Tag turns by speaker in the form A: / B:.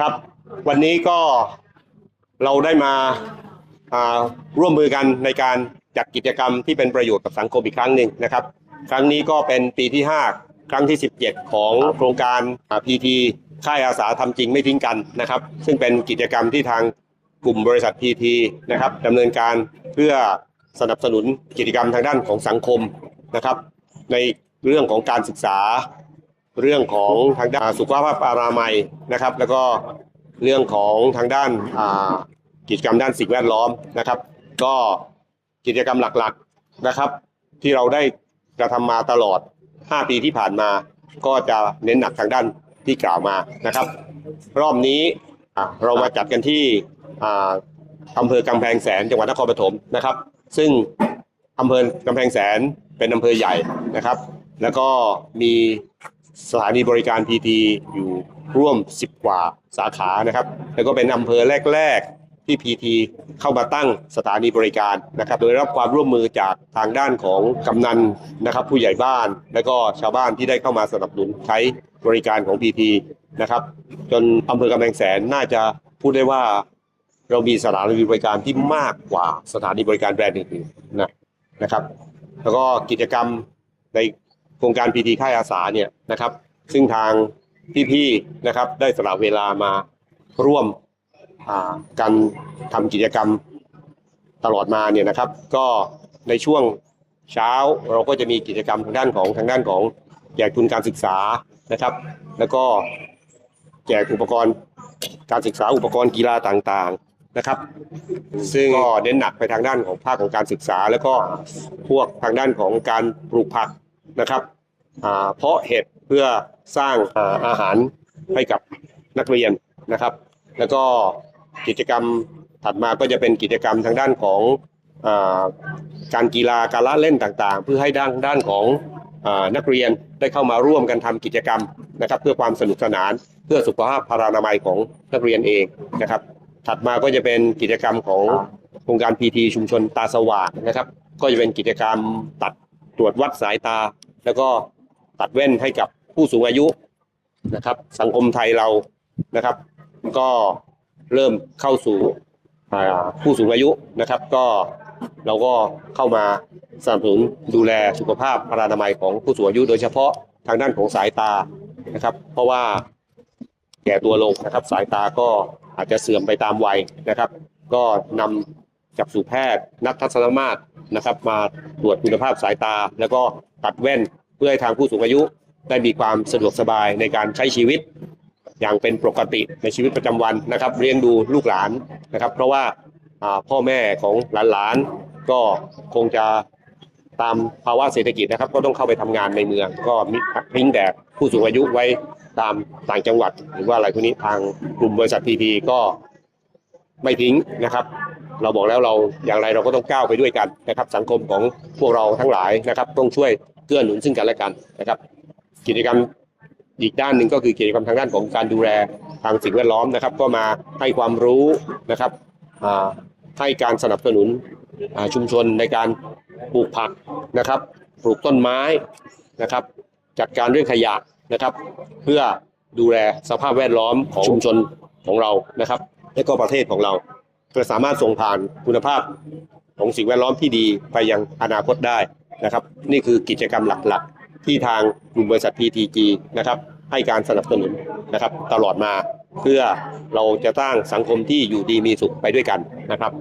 A: ครับ วันนี้ก็เราได้มาร่วมมือกันในการจัดกิจกรรมที่เป็นประโยชน์กับสังคมอีกครั้งหนึ่งนะครับ ครั้งนี้ก็เป็นปีที่ 5 ครั้งที่ 17 ของโครงการพีทีค่ายอาสาทำจริงไม่ทิ้งกันนะครับ ซึ่งเป็นกิจกรรมที่ทางกลุ่มบริษัทพีทีนะครับดำเนินการเพื่อสนับสนุนกิจกรรมทางด้านของสังคมนะครับ ในเรื่องของการศึกษา เรื่องของทางด้านสุขภาพอนามัยนะครับ แล้วก็เรื่องของทางด้านกิจกรรมด้านสิ่งแวดล้อมนะครับ ก็กิจกรรมหลักๆนะครับ ที่เราได้กระทำมาตลอด 5 ปีที่ผ่านมา ก็จะเน้นหนักทางด้านที่กล่าวมานะครับ รอบนี้เรามาจัดกันที่อำเภอกำแพงแสนจังหวัดนครปฐมนะครับ ซึ่งอำเภอกำแพงแสนเป็นอำเภอใหญ่นะครับ แล้วก็มี สถานีบริการ PT อยู่ร่วม 10 กว่าสาขานะครับ แล้วก็เป็นอำเภอแรก ๆ ที่ PT เข้ามาตั้งสถานีบริการนะครับ โดยรับความร่วมมือจากทางด้านของกำนันนะครับ ผู้ใหญ่บ้าน และก็ชาวบ้านที่ได้เข้ามาสนับสนุนใช้บริการของ PT นะครับ จนอำเภอกำแพงแสนน่าจะพูดได้ว่าเรามีสถานีบริการที่มากกว่าสถานีบริการแบรนด์อื่นๆนะนะครับ แล้วก็กิจกรรมใน โครงการพีทีค่ายอาสาเนี่ยนะครับ ซึ่งทางพี่ๆนะครับได้สละเวลามาร่วมการทำกิจกรรมตลอดมาเนี่ยนะครับ ก็ในช่วงเช้าเราก็จะมีกิจกรรมทางด้านของทางด้านของแจกทุนการศึกษานะครับ แล้วก็แจกอุปกรณ์การศึกษาอุปกรณ์กีฬาต่างๆนะครับ ซึ่งก็เน้นหนักไปทางด้านของภาคของการศึกษา แล้วก็พวกทางด้านของการปลูกผัก นะครับเพาะเห็ดเพื่อสร้างอาอาหารให้กับนักเรียนนะครับ แล้วก็กิจกรรมถัดมาก็จะเป็นกิจกรรมทางด้านของอาการกีฬาการละเล่นต่างๆ เพื่อให้ด้านด้านของอนักเรียนได้เข้ามาร่วมกันทำกิจกรรมนะครับ เพื่อความสนุกสนานเพื่อสุขภาพพารานามัยของนักเรียนเองนะครับ ถัดมาก็จะเป็นกิจกรรมของโครงการ PT ชุมชนตาสว่างนะครับ ก็จะเป็นกิจกรรมตัดตรวจวัดสายตา แล้วก็ตัดแว่นให้กับผู้สูงอายุนะครับ สังคมไทยเรานะครับ ก็เริ่มเข้าสู่ผู้สูงอายุนะครับ ก็เราก็เข้ามาสนับสนุนดูแลสุขภาพพารานามัยของผู้สูงอายุ โดยเฉพาะทางด้านของสายตานะครับ เพราะว่าแก่ตัวลงนะครับ สายตาก็อาจจะเสื่อมไปตามวัยนะครับ ก็นำจักษุแพทย์ นักทัศนมาตร นะครับ มาตรวจคุณภาพสายตา แล้วก็ตัดแว่นเพื่อให้ทางผู้สูงอายุ ได้มีความสะดวกสบายในการใช้ชีวิต อย่างเป็นปกติในชีวิตประจำวันนะครับเลี้ยงดูลูกหลานนะครับ เพราะว่าพ่อแม่ของหลานๆก็คงจะตามภาวะเศรษฐกิจนะครับ ก็ต้องเข้าไปทำงานในเมือง ก็มิทิ้งแต่ผู้สูงอายุไว้ตามต่างจังหวัด หรือว่าอะไรพวกนี้ทางกลุ่มบริษัทพีพีก็ไม่ทิ้งนะครับ เราบอกแล้วเราอย่างไรเราก็ต้องก้าวไปด้วยกันนะครับ สังคมของพวกเราทั้งหลายนะครับ ต้องช่วยเกื้อหนุนซึ่งกันและกันนะครับ กิจกรรมอีกด้านหนึ่งก็คือกิจกรรมทางด้านของการดูแลทางสิ่งแวดล้อมนะครับ ก็มาให้ความรู้นะครับให้การสนับสนุนชุมชนในการปลูกผักนะครับปลูกต้นไม้นะครับ จัดการเรื่องขยะนะครับ เพื่อดูแลสภาพแวดล้อมของชุมชนของเรานะครับ และก็ประเทศของเรา เพื่อสามารถส่งผ่านคุณภาพของสิ่งแวดล้อมที่ดีไปยังอนาคตได้นะครับ นี่คือกิจกรรมหลักๆ ที่ทางกลุ่มบริษัท PTG นะครับให้การสนับสนุนนะครับตลอดมาเพื่อเราจะสร้างสังคมที่อยู่ดีมีสุขไปด้วยกันนะครับ